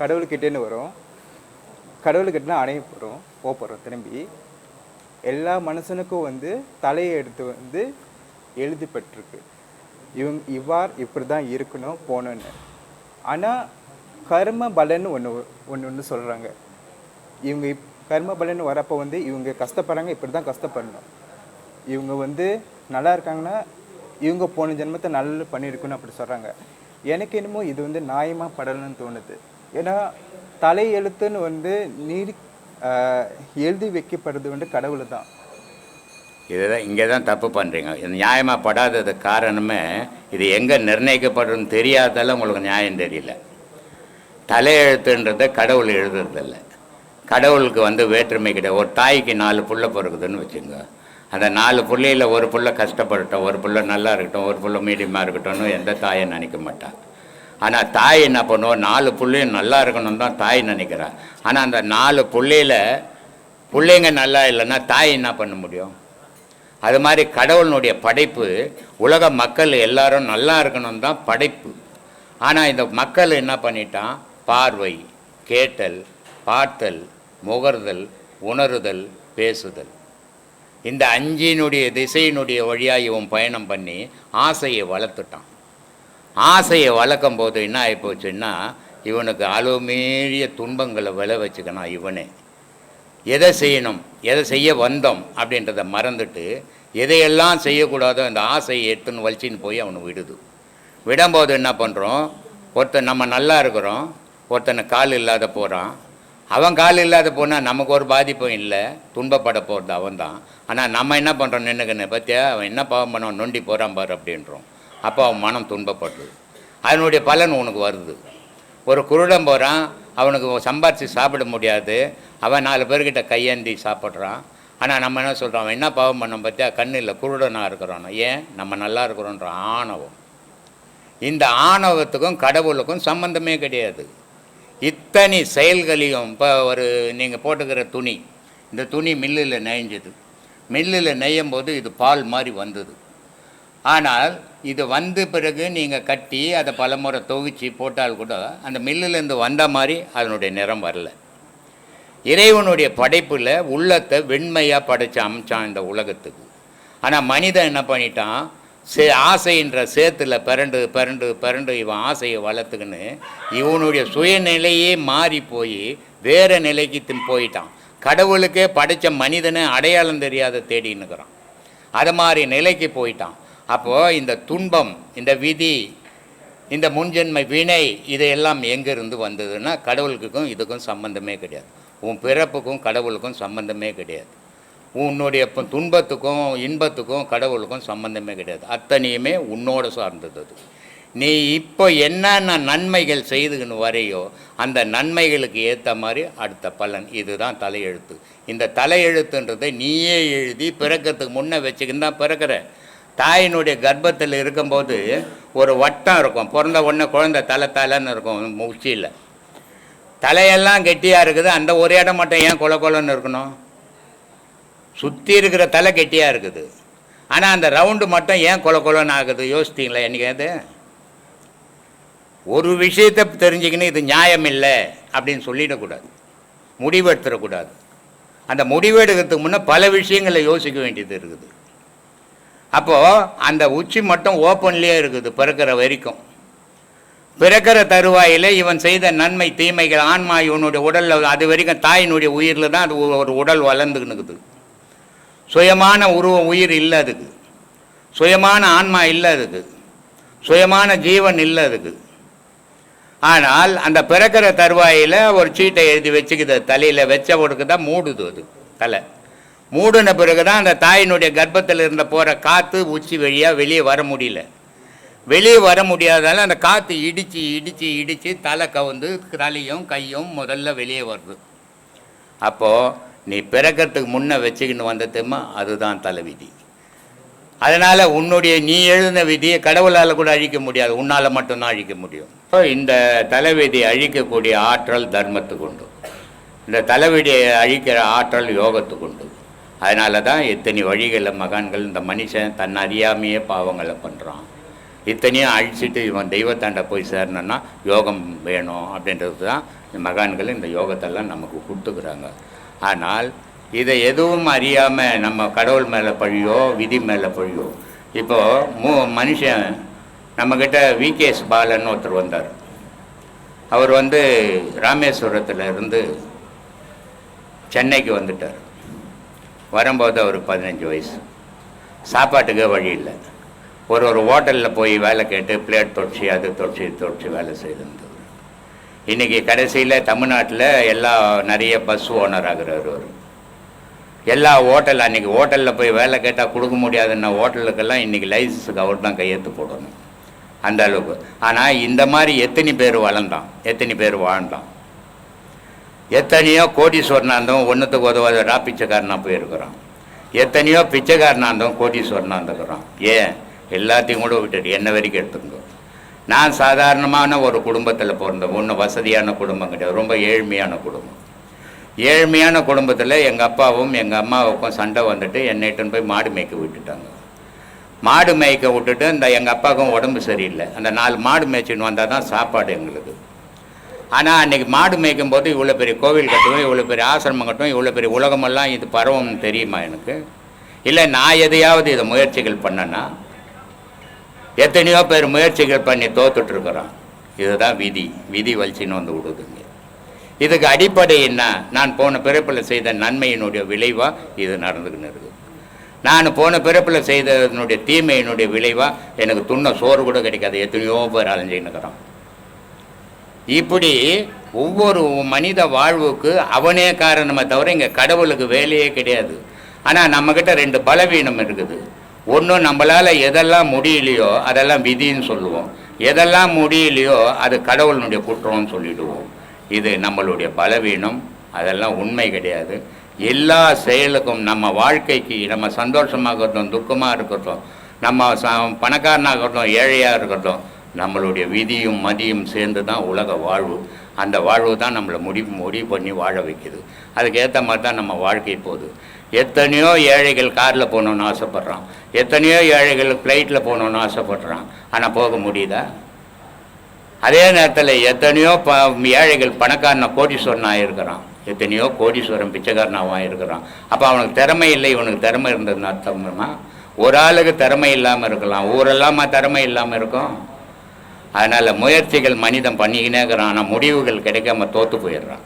கடவுள்கிட்டேன்னு வரும். கடவுள்கிட்ட அணைய போகிறோம் போக போகிறோம் திரும்பி. எல்லா மனுஷனுக்கும் வந்து தலையை எடுத்து வந்து எழுதிப்பட்டிருக்கு இவங்க இவ்வாறு இப்படி தான் இருக்கணும் போகணுன்னு ஆனால் கர்ம பலன்னு ஒன்று ஒன்று ஒன்று சொல்கிறாங்க இவங்க இப் கர்ம பலன் வரப்போ வந்து இவங்க கஷ்டப்படுறாங்க இப்படி தான் கஷ்டப்படணும். இவங்க வந்து நல்லா இருக்காங்கன்னா இவங்க போன ஜென்மத்தை நல்ல பண்ணியிருக்குன்னு அப்படி சொல்கிறாங்க எனக்கு என்னமோ இது வந்து நியாயமாக படலன்னு தோணுது. ஏன்னா தலை எழுத்துன்னு வந்து நீர் எழுதி வைக்கப்படுறது வந்து கடவுள் தான் இதுதான் இங்கே தான் தப்பு பண்ணுறீங்க இது நியாயமாக படாதது காரணமே இது எங்கே நிர்ணயிக்கப்படுறதுன்னு தெரியாதால உங்களுக்கு நியாயம் தெரியல. தலையெழுத்துன்றதை கடவுள் எழுதுறதில்ல. கடவுளுக்கு வந்து வேற்றுமை கிடையாது. ஒரு தாய்க்கு நாலு புள்ள பிறகுதுன்னு வச்சுங்க. அந்த நாலு புள்ளையில் ஒரு புள்ள கஷ்டப்படட்டும் ஒரு புள்ள நல்லா இருக்கட்டும் ஒரு புள்ள மீடியமாக இருக்கட்டும்னு எந்த தாயை நினைக்க மாட்டாள் ஆனால் தாய் என்ன பண்ணுவோம் நாலு பிள்ளையும் நல்லா இருக்கணும் தான் தாய் நினைக்கிறா. ஆனால் அந்த நாலு புள்ளையில் பிள்ளைங்க நல்லா இல்லைன்னா தாய் என்ன பண்ண முடியும்? அது மாதிரி கடவுளினுடைய படைப்பு உலக மக்கள் எல்லாரும் நல்லா இருக்கணும் தான் படைப்பு. ஆனால் இந்த மக்கள் என்ன பண்ணிட்டான்? பார்வை கேட்டல் பார்த்தல் முகர்தல் உணருதல் பேசுதல். இந்த அஞ்சினுடைய திசையினுடைய வழியாக இவன் பயணம் பண்ணி ஆசையை வளர்த்துட்டான். ஆசையை வளர்க்கும் போது என்ன ஆகிப்போச்சுன்னா இவனுக்கு அளவுமீறிய துன்பங்களை விளை வச்சுக்கணும் இவனே. எதை செய்யணும் எதை செய்ய வந்தோம் அப்படின்றத மறந்துட்டு எதையெல்லாம் செய்யக்கூடாதோ அந்த ஆசையை எடுத்துன்னு வலிச்சின்னு போய் அவனை விடுது. விடும்போது என்ன பண்ணுறோம் ஒருத்தன் நம்ம நல்லா இருக்கிறோம் ஒருத்தனை கால் இல்லாத போகிறான் அவன் கால் இல்லாத போனால் நமக்கு ஒரு பாதிப்பும் இல்லை துன்பப்பட போகிறது அவன் தான் ஆனால் நம்ம என்ன பண்ணுறோம் நின்றுக்கன்னு பற்றியா அவன் என்ன பாவம் பண்ணுவான் நொண்டி போகிறான் பாரு அப்படின்றோம். அப்போ அவன் மனம் துன்பப்படுது அதனுடைய பலன் உனக்கு வருது. ஒரு குருடன் போகிறான் அவனுக்கு சம்பாரித்து சாப்பிட முடியாது. அவன் நாலு பேர்கிட்ட கையேந்தி சாப்பிட்றான். ஆனால் நம்ம என்ன சொல்கிறோம் அவன் என்ன பாவம் பண்ண பார்த்தியா கண்ணில் குருடனாக இருக்கிறான். ஏன்? நம்ம நல்லா இருக்கிறோன்ற ஆணவம். இந்த ஆணவத்துக்கும் கடவுளுக்கும் சம்பந்தமே கிடையாது. இத்தனை செயல்களையும் இப்போ ஒரு நீங்கள் போட்டுக்கிற துணி இந்த துணி மில்லில் நெய்ஞ்சது மில்லில் நெய்யும் போது இது பால் மாதிரி வந்தது. ஆனால் இது வந்த பிறகு நீங்கள் கட்டி அதை பலமுறை தொகுச்சு போட்டால் கூட அந்த மில்லுலேருந்து வந்த மாதிரி அதனுடைய நிறம் வரல. இறைவனுடைய படைப்பில் உள்ளத்தை வெண்மையாக படைச்ச அமிச்சான் இந்த உலகத்துக்கு. ஆனால் மனிதன் என்ன பண்ணிட்டான்? சே ஆசைன்ற சேத்துல பிறண்டு பிறண்டு பிறண்டு இவன் ஆசையை வளர்த்துக்கின்னு இவனுடைய சுயநிலையே மாறி போய் வேறு நிலைக்கு போயிட்டான். கடவுளுக்கே படைச்ச மனிதனை அடையாளம் தெரியாத தேடின்னுக்கிறான். அது மாதிரி நிலைக்கு போயிட்டான். அப்போது இந்த துன்பம் இந்த விதி இந்த முன்ஜென்மை வினை இதையெல்லாம் எங்கேருந்து வந்ததுன்னா கடவுளுக்கும் இதுக்கும் சம்பந்தமே கிடையாது. உன் பிறப்புக்கும் கடவுளுக்கும் சம்பந்தமே கிடையாது. உன்னுடைய இப்போ துன்பத்துக்கும் இன்பத்துக்கும் கடவுளுக்கும் சம்பந்தமே கிடையாது. அத்தனையுமே உன்னோட சார்ந்தது அது. நீ இப்போ என்னென்ன நன்மைகள் செய்துக்கின்னு வரையோ அந்த நன்மைகளுக்கு ஏற்ற மாதிரி அடுத்த பலன். இதுதான் தலையெழுத்து. இந்த தலையெழுத்துன்றதை நீயே எழுதி பிறக்கிறதுக்கு முன்னே வச்சுக்கின்னு தான் பிறக்கிற. தாயினுடைய கர்ப்பத்தில் இருக்கும்போது ஒரு வட்டம் இருக்கும். பிறந்த உடனே குழந்தை தலை தலைன்னு இருக்கும் உச்சியில் தலையெல்லாம் கெட்டியாக இருக்குது. அந்த ஒரு இடம் மட்டும் ஏன் கொல கொலன்னு இருக்கணும்? சுற்றி இருக்கிற தலை கெட்டியாக இருக்குது. ஆனால் அந்த ரவுண்டு மட்டும் ஏன் கொல கொலன்னு ஆகுது? யோசித்தீங்களா என்னைக்காது ஒரு விஷயத்தை தெரிஞ்சுக்கின்னு இது நியாயம் இல்லை அப்படின்னு சொல்லிடக்கூடாது முடிவெடுத்துடக்கூடாது அந்த முடிவெடுக்கிறதுக்கு முன்னே பல விஷயங்களை யோசிக்க வேண்டியது இருக்குது. அப்போது அந்த உச்சி மட்டும் ஓப்பன்லேயே இருக்குது பிறக்கிற வரைக்கும். பிறக்கிற தருவாயில் இவன் செய்த நன்மை தீமைகள் ஆன்மா இவனுடைய உடலில் அது வரைக்கும் தாயினுடைய உயிரில் தான் அது ஒரு உடல் வளர்ந்துக்கினுக்குது சுயமான உருவம் உயிர் இல்லை அதுக்கு. சுயமான ஆன்மா இல்லை அதுக்கு. சுயமான ஜீவன் இல்லை அதுக்கு. ஆனால் அந்த பிறக்கிற தருவாயில் ஒரு சீட்டை எழுதி வச்சுக்குது தலையில் வச்ச உடக்கு தான் மூடுது அது தலை. மூடின பிறகு தான் அந்த தாயினுடைய கர்ப்பத்தில் இருந்த போகிற காற்று உச்சி வழியாக வெளியே வர முடியல. வெளியே வர முடியாததால் அந்த காற்று இடித்து இடித்து இடித்து தலை கவுந்து தலையும் கையும் முதல்ல வெளியே வருது. அப்போது நீ பிறக்கிறதுக்கு முன்னே வச்சுக்கின்னு வந்ததுமா அதுதான் தலைவிதி அதனால் உன்னுடைய நீ எழுதின விதியை கடவுளால் கூட அழிக்க முடியாது உன்னால் மட்டும்தான் அழிக்க முடியும். இப்போ இந்த தலைவிதியை அழிக்கக்கூடிய ஆற்றல் தர்மத்துக்கு உண்டு. இந்த தலைவிதியை அழிக்கிற ஆற்றல் யோகத்துக்கு உண்டு. அதனால தான் இத்தனை வழிகளில் மகான்கள் இந்த மனுஷன் தன் அறியாமையே பாவங்களை பண்ணுறான் இத்தனையும் அழிச்சிட்டு இவன் தெய்வத்தாண்ட போய் சேரணும்னா யோகம் வேணும் அப்படின்றது தான் இந்த மகான்கள் இந்த யோகத்தெல்லாம் நமக்கு கொடுத்துக்கிறாங்க. ஆனால் இதை எதுவும் அறியாமல் நம்ம கடவுள் மேலே பழியோ விதி மேலே பழியோ இப்போது மூ மனுஷன் நம்மக்கிட்ட விகேஎஸ் பாலன் ஒருத்தர் வந்தார். அவர் வந்து ராமேஸ்வரத்தில் இருந்து சென்னைக்கு வந்துட்டார். வரும்போது அவருக்கு பதினஞ்சு வயசு. சாப்பாட்டுக்கே வழி இல்லை. ஒரு ஒரு ஹோட்டலில் போய் வேலை கேட்டு பிளேட் தொடச்சி அது தொடச்சி தொடச்சி வேலை செய்திருந்தது. இன்றைக்கி கடைசியில் தமிழ்நாட்டில் எல்லா நிறைய பஸ் ஓனர் ஆகிறார் அவர். எல்லா ஹோட்டல் அன்றைக்கி ஹோட்டலில் போய் வேலை கேட்டால் கொடுக்க முடியாதுன்ன ஹோட்டலுக்கெல்லாம் இன்றைக்கி லைசன்ஸுக்கு அவர் தான் கையெழுத்து போடணும். அந்த அளவுக்கு. ஆனால் இந்த மாதிரி எத்தனை பேர் வளர்ந்தான் எத்தனை பேர் வாழ்ந்தான். எத்தனையோ கோடீஸ்வரனாக இருந்தோம் ஒன்றுத்துக்கு உதவாத பிச்சைக்காரனாக போயிருக்கிறோம் எத்தனையோ பிச்சைக்காரனாக இருந்தோம் கோடீஸ்வரனாக இருந்துக்கிறோம் ஏன்? எல்லாத்தையும் கூட விட்டுட்டு என்ன வரைக்கும் எடுத்துக்கோ. நான் சாதாரணமான ஒரு குடும்பத்தில் பிறந்தேன் ஒன்றும் வசதியான குடும்பம் கிடையாது ரொம்ப ஏழ்மையான குடும்பம். ஏழ்மையான குடும்பத்தில் எங்கள் அப்பாவும் எங்கள் அம்மாவுக்கும் சண்டை வந்துட்டு என்னை இட்டுன்னு போய் மாடு மேய்க்க விட்டுட்டாங்க. மாடு மேய்க்க விட்டுட்டு இந்த எங்கள் அப்பாவுக்கும் உடம்பு சரியில்லை. அந்த நாலு மாடு மேய்ச்சின்னு வந்தால் தான் சாப்பாடு எங்களுக்கு. ஆனால் அன்றைக்கி மாடு மேய்க்கும் போது இவ்வளோ பெரிய கோவில் கட்டுவோம் இவ்வளோ பெரிய ஆசிரமம் கட்டுவோம் இவ்வளோ பெரிய உலகமெல்லாம் இது பரவும்னு தெரியுமா எனக்கு? இல்லை நான் எதையாவது இதை முயற்சிகள் பண்ணேன்னா எத்தனையோ பேர் முயற்சிகள் பண்ணி தோத்துட்ருக்குறான். இதுதான் விதி. விதி வலிச்சின்னு வந்து விடுதுங்க. இதுக்கு அடிப்படை என்ன? நான் போன பிறப்பில் செய்த நன்மையினுடைய விளைவாக இது நடந்துக்கின்னு இருக்குது. நான் போன பிறப்பில் செய்ததனுடைய தீமையினுடைய விளைவாக எனக்கு துண்ண சோறு கூட கிடைக்காது. எத்தனையோ பேர் அலைஞ்சின்னுக்கிறான் இப்படி ஒவ்வொரு மனித வாழ்வுக்கு அவனே காரணமே தவிர இங்கே கடவுளுக்கு வேலையே கிடையாது. ஆனால் நம்மக்கிட்ட ரெண்டு பலவீனம் இருக்குது. ஒன்று நம்மளால் எதெல்லாம் முடியலையோ அதெல்லாம் விதின்னு சொல்லுவோம். எதெல்லாம் முடியலையோ அது கடவுளினுடைய குற்றம்னு சொல்லிடுவோம். இது நம்மளுடைய பலவீனம். அதெல்லாம் உண்மை கிடையாது. எல்லா செயலுக்கும் நம்ம வாழ்க்கைக்கு நம்ம சந்தோஷமாக இருக்கட்டும் துக்கமாக இருக்கட்டும் நம்ம ச பணக்காரனாக இருக்கட்டும் ஏழையாக இருக்கட்டும் நம்மளுடைய விதியும் மதியும் சேர்ந்து தான் உலக வாழ்வு. அந்த வாழ்வு தான் நம்மளை முடிவு முடிவு பண்ணி வாழ வைக்குது. அதுக்கேற்ற மாதிரி தான் நம்ம வாழ்க்கை போகுது. எத்தனையோ ஏழைகள் காரில் போகணுன்னு ஆசைப்பட்றான். எத்தனையோ ஏழைகள் ஃப்ளைட்டில் போகணுன்னு ஆசைப்பட்றான். ஆனால் போக முடியுதா? அதே நேரத்தில் எத்தனையோ ப ஏழைகள் பணக்காரனை கோடீஸ்வரனாக இருக்கிறான் எத்தனையோ கோடீஸ்வரன் பிச்சைக்காரனாகவும் இருக்கிறான் அப்போ அவனுக்கு திறமை இல்லை இவனுக்கு திறமை இருந்ததுன்னு அர்த்தம்னா ஒரு ஆளுக்கு திறமை இல்லாமல் இருக்கலாம். ஊரெல்லாமா திறமை இல்லாமல் இருக்கும்? அதனால் முயற்சிகள் மனிதன் பண்ணிக்கினே இருக்கிறான் ஆனால் முடிவுகள் கிடைக்காம தோற்று போயிடுறான்.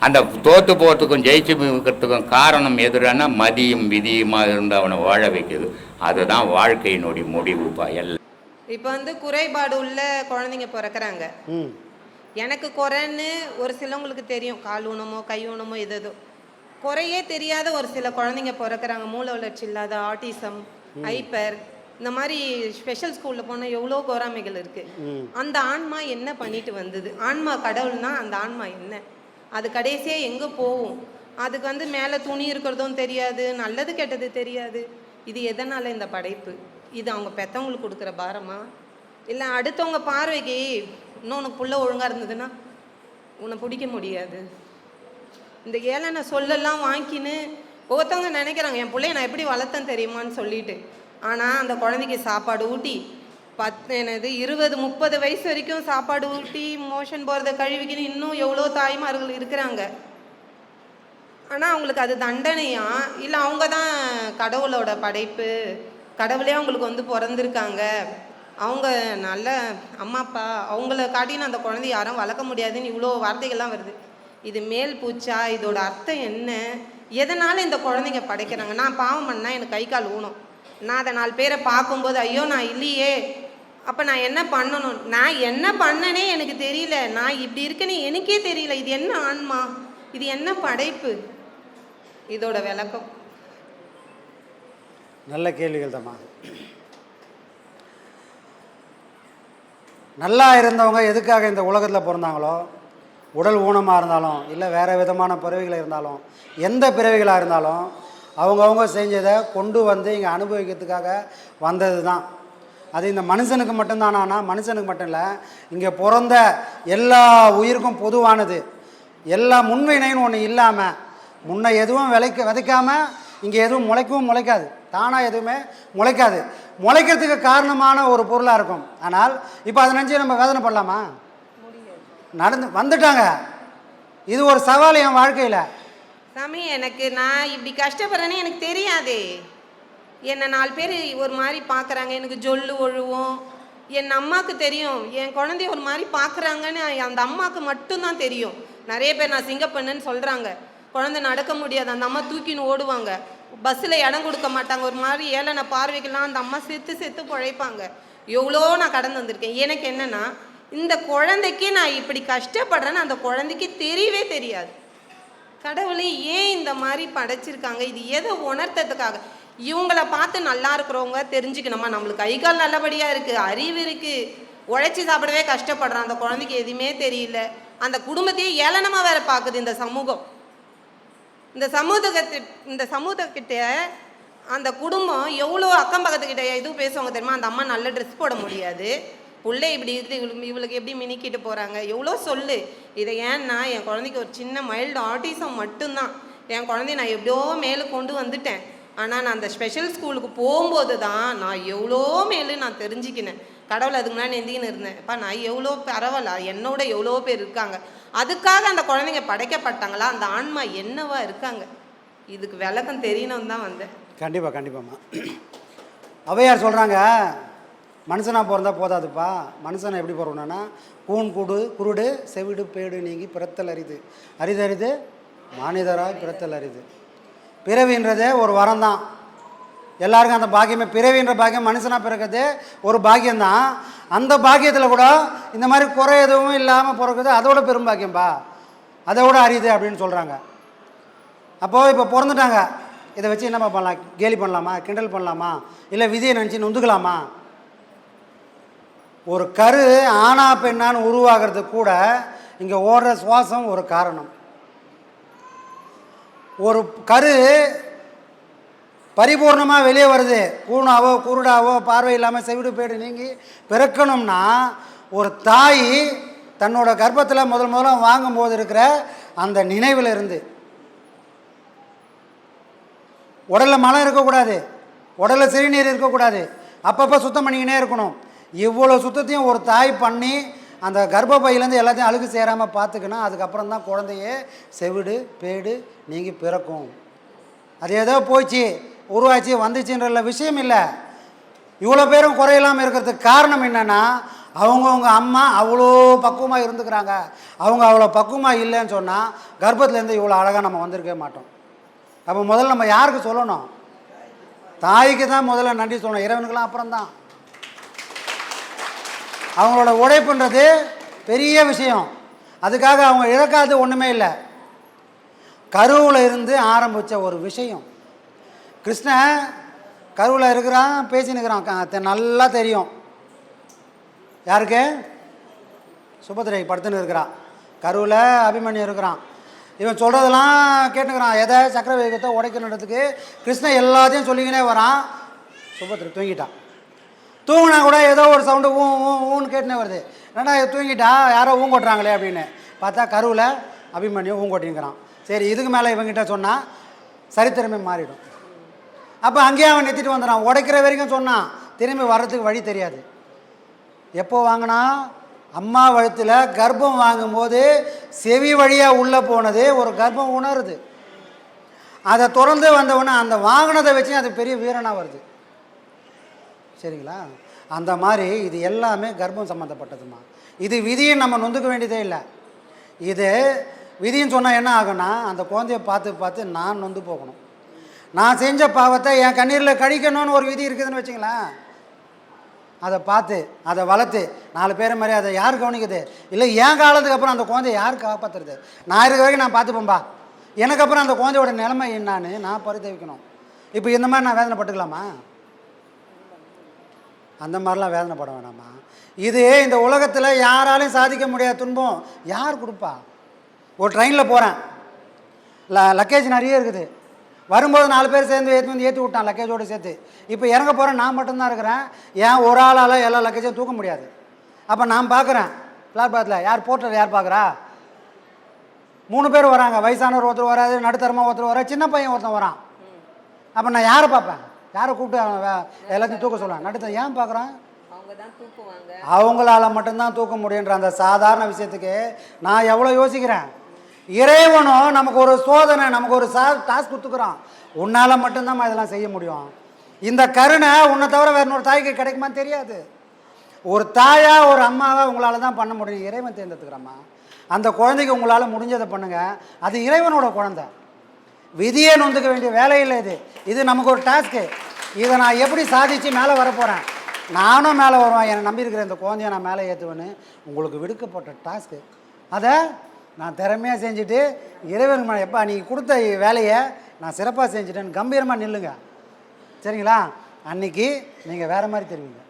அந்த தோற்று போகிறதுக்கும் ஜெயிச்சு இருக்கிறதுக்கும் காரணம் எதுனா மதியும் விதியுமாக இருந்து அவனை வாழ வைக்குது. அதுதான் வாழ்க்கையினுடைய முடிவுப்பா எல்லாம். இப்போ வந்து குறைபாடு உள்ள குழந்தைங்க பிறக்கறாங்க. ம். எனக்கு குறைன்னு ஒரு சிலவங்களுக்கு தெரியும். கால் ஊனமோ கை ஊனமோ இது ஏதோ குறையே தெரியாத ஒரு சில குழந்தைங்க பிறக்கறாங்க. மூளை வளர்ச்சி இல்லாத ஆட்டிசம் ஹைப்பர் இந்த மாதிரி ஸ்பெஷல் ஸ்கூலில் போனால் எவ்வளோ பொறாமைகள் இருக்குது அந்த ஆன்மா என்ன பண்ணிட்டு வந்தது? ஆன்மா கடவுள்னா அந்த ஆன்மா என்ன? அது கடைசியாக எங்கே போகும்? அதுக்கு வந்து மேலே துணி இருக்கிறதும் தெரியாது நல்லது கெட்டது தெரியாது. இது எதனால் இந்த படைப்பு? இது அவங்க பெற்றவங்களுக்கு கொடுக்குற பாரமா? இல்லை அடுத்தவங்க பார்வைக்கு இன்னொன்று புள்ள ஒழுங்காக இருந்ததுன்னா உன்னை பிடிக்க முடியாது. இந்த ஏளன சொல்லெல்லாம் வாங்கிக்கின்னு ஒவ்வொருத்தவங்க நினைக்கிறாங்க என் பிள்ளைய நான் எப்படி வளர்த்தேன் தெரியுமான்னு சொல்லிட்டு. ஆனால் அந்த குழந்தைக்கு சாப்பாடு ஊட்டி பத்து எனது இருபது முப்பது வயசு வரைக்கும் சாப்பாடு ஊட்டி மோஷன் போகிறத கழுவிக்கின்னு இன்னும் எவ்வளோ தாய்மார்கள் இருக்கிறாங்க. ஆனால் அவங்களுக்கு அது தண்டனையா? இல்லை அவங்க தான் கடவுளோட படைப்பு? கடவுளே அவங்களுக்கு வந்து பிறந்திருக்காங்க. அவங்க நல்ல அம்மா அப்பா அவங்கள காட்டின்னு அந்த குழந்தைய யாரும் வளர்க்க முடியாதுன்னு இவ்வளோ வார்த்தைகள்லாம் வருது. இது மேல் பூச்சா? இதோட அர்த்தம் என்ன? எதனால் இந்த குழந்தைங்க படைக்கிறாங்க? நான் பாவம் பண்ணால் எனக்கு கை கால் ஊனும் நான் அதை நாலு பேரை பார்க்கும்போது ஐயோ நான் இல்லையே. அப்போ நான் என்ன பண்ணணும்? நான் என்ன பண்ணனே எனக்கு தெரியல. நான் இப்படி இருக்கேன்னு எனக்கே தெரியல. இது என்ன ஆன்மா? இது என்ன படைப்பு? இதோட விளக்கம். நல்ல கேள்விகள் தம்மா. நல்லா இருந்தவங்க எதுக்காக இந்த உலகத்தில் பிறந்தாங்களோ உடல் ஊனமாக இருந்தாலும் இல்லை வேறு விதமான பிறவிகள் இருந்தாலும் எந்த பிறவிகளாக இருந்தாலும் அவங்கவுங்க செஞ்சதை கொண்டு வந்து இங்கே அனுபவிக்கிறதுக்காக வந்தது தான் அது இந்த மனுஷனுக்கு மட்டும்தானா மனுஷனுக்கு மட்டும் இல்லை. இங்கே பிறந்த எல்லா உயிருக்கும் பொதுவானது. எல்லா முன்வினைன்னு ஒன்று இல்லாமல் முன்ன எதுவும் விளைக்க விதைக்காமல் இங்கே எதுவும் முளைக்கவும் முளைக்காது. தானாக எதுவுமே முளைக்காது. முளைக்கிறதுக்கு காரணமான ஒரு பொருளாக இருக்கும். ஆனால் இப்போ அதை நினச்சி நம்ம வேதனை பண்ணலாமா நடந்து வந்துட்டாங்க. இது ஒரு சவால் என் வாழ்க்கையில். சாமி எனக்கு நான் இப்படி கஷ்டப்படுறேன்னு எனக்கு தெரியாதே. என்னை நாலு பேர் ஒரு மாதிரி பார்க்குறாங்க. எனக்கு ஜொல்லு ஒழுவும். என் அம்மாவுக்கு தெரியும். என் குழந்தைய ஒரு மாதிரி பார்க்குறாங்கன்னு அந்த அம்மாவுக்கு மட்டும்தான் தெரியும். நிறைய பேர் நான் சிங்கப்பண்ணுன்னு சொல்கிறாங்க குழந்தை நடக்க முடியாது. அந்த அம்மா தூக்கின்னு ஓடுவாங்க. பஸ்ஸில் இடம் கொடுக்க மாட்டாங்க. ஒரு மாதிரி ஏழனை பார்வைக்கெல்லாம் அந்த அம்மா செத்து செத்து பிழைப்பாங்க. எவ்வளோ நான் கடந்து வந்திருக்கேன். எனக்கு என்னன்னா இந்த குழந்தைக்கே நான் இப்படி கஷ்டப்படுறேன்னு அந்த குழந்தைக்கு தெரியவே தெரியாது. கடவுளே ஏன் இந்த மாதிரி படைச்சிருக்காங்க? இது எதை உணர்த்ததுக்காக இவங்கள பார்த்து நல்லா இருக்கிறவங்க தெரிஞ்சுக்கணுமா? நம்மளுக்கு கை கால் நல்லபடியாக இருக்குது அறிவு இருக்குது உழைச்சி சாப்பிடவே கஷ்டப்படுறான். அந்த குழந்தைக்கு எதுவுமே தெரியல. அந்த குடும்பத்தையே ஏளனமாக வேற பார்க்குது இந்த சமூகம். இந்த சமூகத்து இந்த சமூகத்திட்ட அந்த குடும்பம் எவ்வளோ அக்கம் பக்கத்துக்கிட்ட எதுவும் பேசுவாங்க தெரியுமா? அந்த அம்மா நல்ல ட்ரெஸ் போட முடியாது. பிள்ளை இப்படி இருக்குது இவளுக்கு இவளுக்கு எப்படி மினிக்கிட்டு போகிறாங்க எவ்வளோ சொல்லு. இதை ஏன்னா என் குழந்தைக்கு ஒரு சின்ன மைல்டு ஆட்டிசம் மட்டும்தான். என் குழந்தைய நான் எப்படியோ மேலே கொண்டு வந்துட்டேன். ஆனால் நான் அந்த ஸ்பெஷல் ஸ்கூலுக்கு போகும்போது தான் நான் எவ்வளோ மேலே நான் தெரிஞ்சுக்கினேன். கடவுள் அதுக்கு முன்னாடி இருந்தேன். அப்பா நான் எவ்வளோ பரவாயில்ல. என்னோட எவ்வளோ பேர் இருக்காங்க. அதுக்காக அந்த குழந்தைங்க படைக்கப்பட்டாங்களா? அந்த ஆன்மா என்னவா இருக்காங்க? இதுக்கு விளக்கம் தெரியணும் தான் வந்தேன். கண்டிப்பாக கண்டிப்பாம்மா. அவையார் சொல்கிறாங்க மனுஷனாக பிறந்தா போதாதுப்பா. மனுஷனை எப்படி பிறக்கணும்னா கூன் கூடு குருடு செவிடு பேடு நீங்கி பிறத்தல் அரிது. அரிது அரிது மானிதராய் பிறத்தல் அரிது. பிறவின்றதே ஒரு வரம் தான் எல்லாருக்கும் அந்த பாக்கியமே பிறவின்ற பாக்கியம் மனுஷனாக பிறக்கிறது ஒரு பாக்கியம்தான். அந்த பாக்கியத்தில் கூட இந்த மாதிரி குறை எதுவும் இல்லாமல் பிறக்குது அதோட பெரும் பாக்கியம்பா. அதை விட அரியுது அப்படின்னு சொல்கிறாங்க அப்போது இப்போ பிறந்துட்டாங்க. இதை வச்சு என்னப்பா பண்ணலாம்? கேலி பண்ணலாமா? கிண்டல் பண்ணலாமா? இல்லை விதியை நினச்சி நொந்துக்கலாமா? ஒரு கரு ஆனா பெண்ணான்னு உருவாகிறது கூட இங்கே ஓடுற சுவாசம் ஒரு காரணம். ஒரு கரு பரிபூர்ணமாக வெளியே வருது. கூணாவோ குருடாவோ பார்வை இல்லாமல் செவிடு பேடு நீங்கி பிறக்கணும்னா ஒரு தாய் தன்னோட கர்ப்பத்தில் முதல் முதல்ல வாங்கும்போது இருக்கிற அந்த நினைவில் இருந்து உடலில் மலம் இருக்கக்கூடாது. உடலில் சிறுநீர் இருக்கக்கூடாது. அப்பப்போ சுத்தம் பண்ணிக்கினே இருக்கணும். இவ்வளோ சுத்தத்தையும் ஒரு தாய் பண்ணி அந்த கர்ப்பப்பையிலேருந்து எல்லாத்தையும் அழுகு சேராமல் பார்த்துக்கணும் அதுக்கப்புறம் தான் குழந்தைய செவிடு பேடு நீங்கி பிறக்கும். அது ஏதோ போச்சு உருவாச்சு வந்துச்சுன்ற விஷயம் இல்லை. இவ்வளோ பேரும் குறையில்லாமல் இருக்கிறதுக்கு காரணம் என்னென்னா அவங்கவுங்க அம்மா அவ்வளோ பக்குவமாக இருந்துக்கிறாங்க. அவங்க அவ்வளோ பக்குவமாக இல்லைன்னு சொன்னால் கர்ப்பத்துலேருந்து இவ்வளோ அழகாக நம்ம வந்திருக்கவே மாட்டோம். அப்போ முதல்ல நம்ம யாருக்கு சொல்லணும்? தாய்க்கு தான் முதல்ல நன்றி சொல்லணும். இறைவனுக்கெல்லாம் அப்புறம் தான் அவங்களோட உழைப்புன்றது பெரிய விஷயம். அதுக்காக அவங்க இழக்காது ஒன்றுமே இல்லை. கருவில் இருந்து ஆரம்பித்த ஒரு விஷயம். கிருஷ்ணன் கருவில் இருக்கிறான் பேசினுக்கிறான் நல்லா தெரியும். யாருக்கு? சுபத்திரை படுத்துன்னு இருக்கிறான் கருவில் அபிமன்யு இருக்கிறான். இவன் சொல்கிறதெல்லாம் கேட்டுக்கிறான். எதை? சக்கர வேகத்தை உடைக்கணுன்றதுக்கு கிருஷ்ணன் எல்லாத்தையும் சொல்லிக்கினே வரான். சுபத்திரை தூங்கிட்டான். தூங்கினா கூட ஏதோ ஒரு சவுண்டு ஊ ஊ ஊன்னு கேட்டுனே வருது. என்னடா தூங்கிட்டா? யாரோ ஊங்கொட்டுறாங்களே அப்படின்னு. பார்த்தா கருவில் அபிமன்யு ஊங்கொட்டிங்கிறான் சரி இதுக்கு மேலே இவங்கிட்ட சொன்னால் சரித்திரமே மாறிடும். அப்போ அங்கேயே அவன் நிறுத்திட்டு வந்துடான் உடைக்கிற வரைக்கும் சொன்னான். திரும்பி வர்றதுக்கு வழி தெரியாது. எப்போ வாங்கினா? அம்மா வழுத்தில் கர்ப்பம் வாங்கும்போது செவி வழியாக உள்ளே போனது ஒரு கர்ப்பம் உணருது. அதை திறந்து வந்தவொடனே அந்த வாங்கினதை வச்சு அது பெரிய வீரனாக வருது. சரிங்களா? அந்த மாதிரி இது எல்லாமே கர்ப்பம் சம்மந்தப்பட்டதுமா இது விதியை நம்ம நொந்துக்க வேண்டியதே இல்லை. இது விதின்னு சொன்னால் என்ன ஆகும்னா அந்த குழந்தைய பார்த்து பார்த்து நான் நொந்து போகணும். நான் செஞ்ச பாவத்தை என் கண்ணீரில் கழிக்கணும்னு ஒரு விதி இருக்குதுன்னு வச்சுங்களேன். அதை பார்த்து அதை வளர்த்து நாலு பேர் மாதிரி அதை யார் கவனிக்குது? இல்லை என் காலத்துக்கு அப்புறம் அந்த குழந்தைய யார் காப்பாற்றுறது நான் இருக்க வரைக்கும் நான் பார்த்துப்பேன்பா. எனக்கு அப்புறம் அந்த குழந்தையோட நிலைமை என்னான்னு நான் பரிதவிக்கணும். இப்போ இந்த மாதிரி நான் வேதனைப்பட்டுக்கலாமா? அந்த மாதிரிலாம் வேதனைப்பட வேணாமா? இது இந்த உலகத்தில் யாராலையும் சாதிக்க முடியாத துன்பம் யார் கொடுப்பா? ஒரு ட்ரெயினில் போகிறேன் ல லக்கேஜ் நிறைய இருக்குது. வரும்போது நாலு பேர் சேர்ந்து ஏற்றி வந்து ஏற்றி விட்டான் லக்கேஜோடு சேர்த்து. இப்போ இறங்க போகிறேன் நான் மட்டும்தான் இருக்கிறேன். ஏன் ஒரு ஆளால் எல்லா லக்கேஜையும் தூக்க முடியாது? அப்போ நான் பார்க்குறேன் பிளாட்பாத்தில் யார் போர்ட்டர் யார் பார்க்குறா மூணு பேர் வராங்க. வயசானவர் ஒருத்தர் வராது நடுத்தரமாக ஒருத்தர் வர சின்ன பையன் ஒருத்தன் வரான். அப்போ நான் யாரை பார்ப்பேன்? யாரை கூப்பிட்டு அவன் எல்லாத்தையும் தூக்க சொல்லுவேன் நடுத்தர ஏன் பார்க்குறான்? அவங்களால மட்டும்தான் தூக்க முடியுன்ற அந்த சாதாரண விஷயத்துக்கு நான் எவ்வளோ யோசிக்கிறேன்? இறைவனும் நமக்கு ஒரு சோதனை நமக்கு ஒரு சா டாஸ்க் கொடுத்துக்கிறான். உன்னால் மட்டும்தான் இதெல்லாம் செய்ய முடியும். இந்த கருணை உன்னை தவிர வேற ஒரு தாய்க்கு கிடைக்குமான்னு தெரியாது. ஒரு தாயா ஒரு அம்மாவா உங்களால தான் பண்ண முடியும். இறைவன் தேர்ந்தெடுத்துக்கிறம்மா அந்த குழந்தைக்கு உங்களால் முடிஞ்சதை பண்ணுங்க. அது இறைவனோட குழந்தை. விதியை நொந்துக்க வேண்டிய வேலை இல்லை இது. இது நமக்கு ஒரு டாஸ்க்கு இதை நான் எப்படி சாதித்து மேலே வரப்போகிறேன் நானும் மேலே வருவேன். என்னை நம்பியிருக்கிற இந்த குழந்தைய நான் மேலே ஏற்றுவேன்னு உங்களுக்கு விடுக்கப்பட்ட டாஸ்க்கு அதை நான் திறமையாக செஞ்சுட்டு இறைவனுக்கு மேலே எப்பா நீ கொடுத்த வேலையை நான் சிறப்பாக செஞ்சுட்டேன்னு கம்பீரமாக நில்லுங்க. சரிங்களா? அன்னைக்கு நீங்கள் வேறு மாதிரி தெரிவிங்க.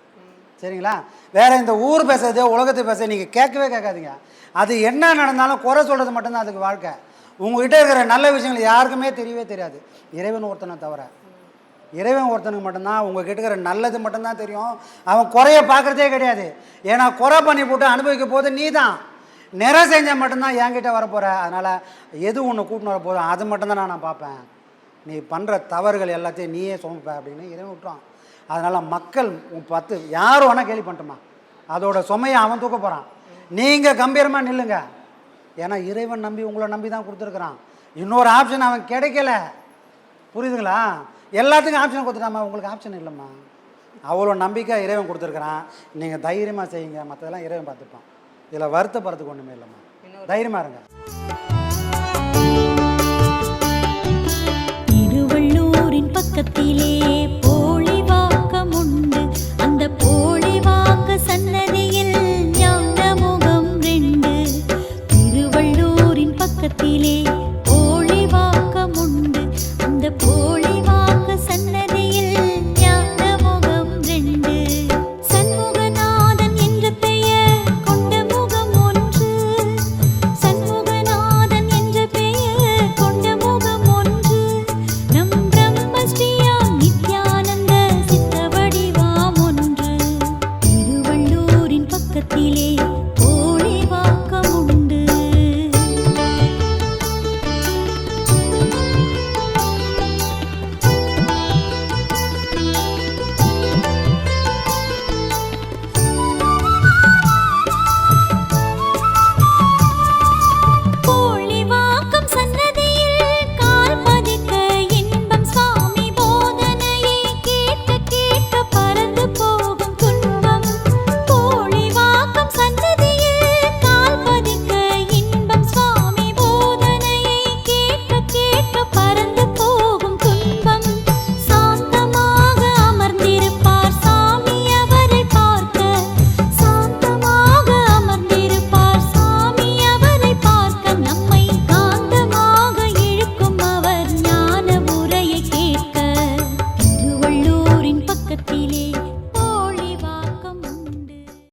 சரிங்களா? வேறு இந்த ஊர் பேசுறது உலகத்தை பேச நீங்கள் கேட்கவே கேட்காதீங்க. அது என்ன நடந்தாலும் குறை சொல்கிறது மட்டும்தான் அதுக்கு வாழ்க்கை. உங்ககிட்ட இருக்கிற நல்ல விஷயங்கள் யாருக்குமே தெரியவே தெரியாது. இறைவன் ஒருத்தனை தவிர. இறைவன் ஒருத்தனுக்கு மட்டும்தான் உங்கள் இருக்கிற நல்லது மட்டும்தான் தெரியும். அவன் குறைய பார்க்குறதே கிடையாது. ஏன்னா குறை பண்ணி போட்டு அனுபவிக்க போது நீ தான் நிறை செஞ்சால் மட்டும்தான் என்கிட்ட வரப்போகிற அதனால் எது ஒன்று கூட்டின்னு வர போதும் அது மட்டும்தான் நான் பார்ப்பேன். நீ பண்ணுற தவறுகள் எல்லாத்தையும் நீயே சுமப்ப அப்படின்னு இறைவன் விட்டுறான். அதனால் மக்கள் உன் பத்து யார் வேணால் கேள்வி பண்ணட்டுமா? அதோட சுமையை அவன் தூக்க போகிறான் நீங்கள் கம்பீரமாக நில்லுங்க. ஏன்னா இறைவன் நம்பி உங்களை நம்பி தான் கொடுத்துருக்குறான். இன்னொரு ஆப்ஷன் அவன் கிடைக்கல. புரியுதுங்களா? எல்லாத்துக்கும் ஆப்ஷன் கொடுத்துட்டாமா உங்களுக்கு ஆப்ஷன் இல்லைம்மா. அவ்வளோ நம்பிக்கை இறைவன் கொடுத்துருக்குறான். நீங்கள் தைரியமாக செய்யுங்க. மற்றதெல்லாம் இறைவன் பார்த்துப்பான். இதில் வருத்தப்படுறதுக்கு ஒன்றுமே இல்லைம்மா. தைரியமாக இருங்க. திருவள்ளூரின் பக்கத்திலே